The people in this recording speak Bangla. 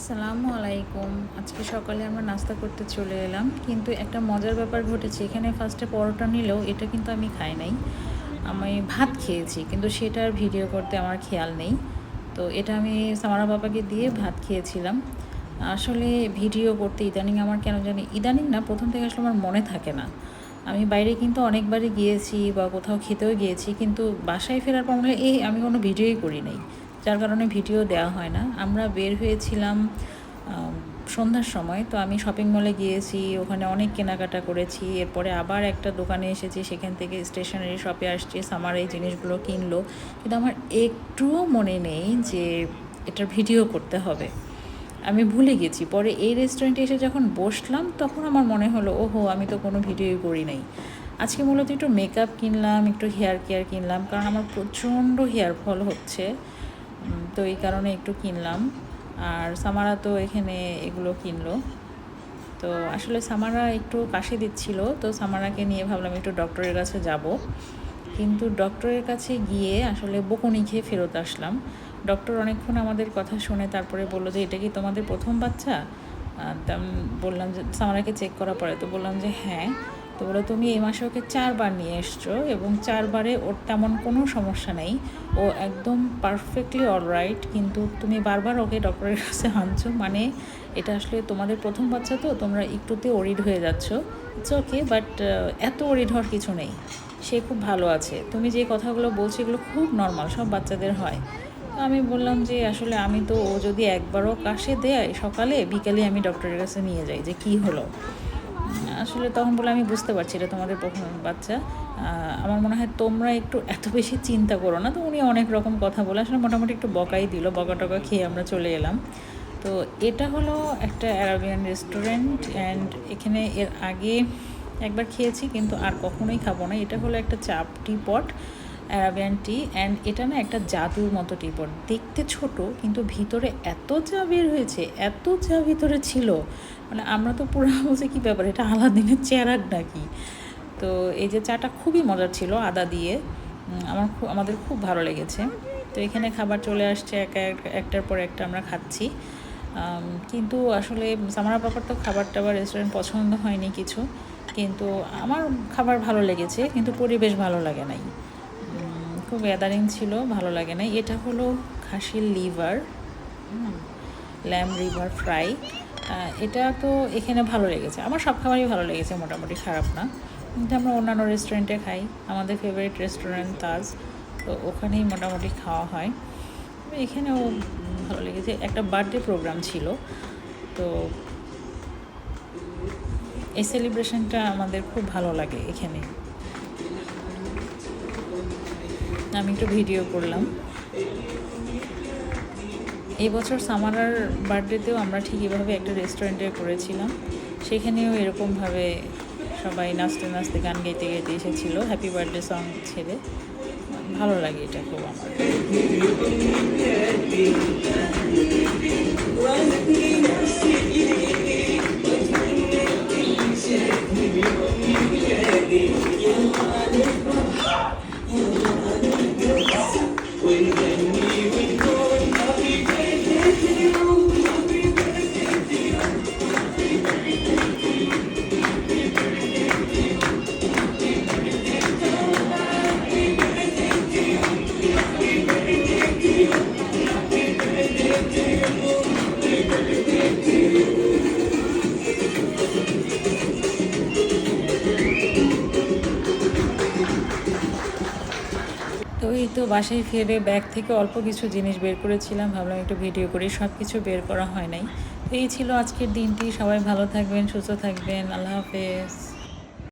আসসালামু আলাইকুম আজকে সকালে আমরা নাস্তা করতে চলে এলাম, কিন্তু একটা মজার ব্যাপার ঘটেছে। এখানে ফার্স্টে পরোটা নিলেও এটা কিন্তু আমি খাই নাই। আমি ভাত খেয়েছি, কিন্তু সেটার ভিডিও করতে আমার খেয়াল নেই। তো এটা আমি সামারা বাবাকে দিয়ে ভাত খেয়েছিলাম। আসলে ভিডিও করতে ইদানিং আমার কেন জানি, ইদানিং না, প্রথম থেকে আসলে আমার মনে থাকে না। আমি বাইরে কিন্তু অনেকবারই গিয়েছি বা কোথাও খেতেও গিয়েছি, কিন্তু বাসায় ফেরার পর মনে এই আমি কোনো ভিডিওই করি নাই। যার কারণে ভিডিও দেওয়া হয় না। আমরা বের হয়েছিলাম সন্ধ্যার সময়। তো আমি শপিং মলে গিয়েছি, ওখানে অনেক কেনাকাটা করেছি। এরপরে আবার একটা দোকানে এসেছি, সেখান থেকে স্টেশনারি শপে আসছি সামার এই জিনিসগুলো কিনলো। কিন্তু আমার একটুও মনে নেই যে এটার ভিডিও করতে হবে। আমি ভুলে গেছি। পরে এই রেস্টুরেন্টে এসে যখন বসলাম, তখন আমার মনে হলো, ওহো, আমি তো কোনো ভিডিওই করি নাই। আজকে মূলত একটু মেকআপ কিনলাম, একটু হেয়ার কেয়ার কিনলাম, কারণ আমার প্রচণ্ড হেয়ার ফল হচ্ছে। তো এই কারণে একটু কিনলাম। আর সামারা তো এখানে এগুলো কিনলো। তো আসলে সামারা একটু কাশি দিচ্ছিল, তো সামারাকে নিয়ে ভাবলাম একটু ডক্টরের কাছে যাব। কিন্তু ডক্টরের কাছে গিয়ে আসলে বকুনি খেয়ে ফেরত আসলাম। ডক্টর অনেকক্ষণ আমাদের কথা শুনে তারপরে বলল যে, এটা কি তোমাদের প্রথম বাচ্চা? বললাম যে, সামারাকে চেক করার পরে। তো বললাম যে হ্যাঁ। তো বলো, তুমি এই মাসে ওকে চারবার নিয়ে এসছো এবং চারবারে ওর তেমন কোনো সমস্যা নেই। ও একদম পারফেক্টলি অলরাইট কিন্তু তুমি বারবার ওকে ডক্টরের কাছে আনছো মানে এটা আসলে তোমাদের প্রথম বাচ্চা তো, তোমরা একটুতে ওরিড হয়ে যাচ্ছ। ইটস ওকে বাট এত ওরিড হওয়ার কিছু নেই। সে খুব ভালো আছে। তুমি যে কথাগুলো বলছো, এগুলো খুব নর্মাল সব বাচ্চাদের হয়। আমি বললাম যে, আসলে আমি তো ও যদি একবারও কাশে দেয় সকালে, বিকালে আমি ডক্টরের কাছে নিয়ে যাই যে কি হলো। আসলে তখন বলে আমি বুঝতে পারছি এটা তোমাদের প্রথম বাচ্চা। আমার মনে হয় তোমরা একটু এত বেশি চিন্তা করো না। তো উনি অনেক রকম কথা বলে, আসলে মোটামুটি একটু বকাই দিল বকা টকা খেয়ে আমরা চলে এলাম। তো এটা হলো একটা অ্যারাবিয়ান রেস্টুরেন্ট অ্যান্ড এখানে এর আগে একবার খেয়েছি, কিন্তু আর কখনোই খাব না। এটা হলো একটা চাপটি পট। অ্যারাবিয়ান টি অ্যান্ড এটা না একটা জাদুর মতো টি পট দেখতে ছোট, কিন্তু ভিতরে এত চা বের হয়েছে, এত চা ভিতরে ছিল। মানে আমরা তো পুরো বলছি, কী ব্যাপার, এটা আলাদিনের চেরাক নাকি? তো এই যে চাটা খুবই মজার ছিল আদা দিয়ে। আমার খুব আমাদের খুব ভালো লেগেছে। তো এখানে খাবার চলে আসছে এক এক- একটার পর একটা আমরা খাচ্ছি। কিন্তু আসলে সামারা পাপার তো খাবার টাবার রেস্টুরেন্ট পছন্দ হয়নি কিছু। কিন্তু আমার খাবার ভালো লেগেছে, কিন্তু পরিবেশ ভালো লাগে নাই। খুব গ্যাদারিং ছিল, ভালো লাগে না এটা হলো খাসির লিভার ল্যাম লিভার ফ্রাই এটা তো এখানে ভালো লেগেছে। আমার সব খাবারই ভালো লেগেছে, মোটামুটি খারাপ না। কিন্তু আমরা অন্যান্য রেস্টুরেন্টে খাই। আমাদের ফেভারিট রেস্টুরেন্ট তাজ। তো ওখানেই মোটামুটি খাওয়া হয়। এখানেও ভালো লেগেছে। একটা বার্থডে প্রোগ্রাম ছিল। তো এই সেলিব্রেশনটা আমাদের খুব ভালো লাগে এখানে। আমি একটু ভিডিও করলাম। এবছর সামারার বার্থডেতেও আমরা ঠিক এভাবে একটা রেস্টুরেন্টে করেছিলাম। সেখানেও এরকমভাবে সবাই নাচতে নাচতে গান গাইতে গাইতে এসেছিল। হ্যাপি বার্থডে সং ছেড়ে। ভালো লাগে এটা খুব আমার। তো এই তো বাসায় ফিরে ব্যাগ থেকে অল্প কিছু জিনিস বের করেছিলাম, ভাবলাম একটু ভিডিও করি সব কিছু বের করা হয় নাই। এই ছিল আজকের দিনটি, সবাই ভালো থাকবেন, সুস্থ থাকবেন, আল্লাহ হাফেজ।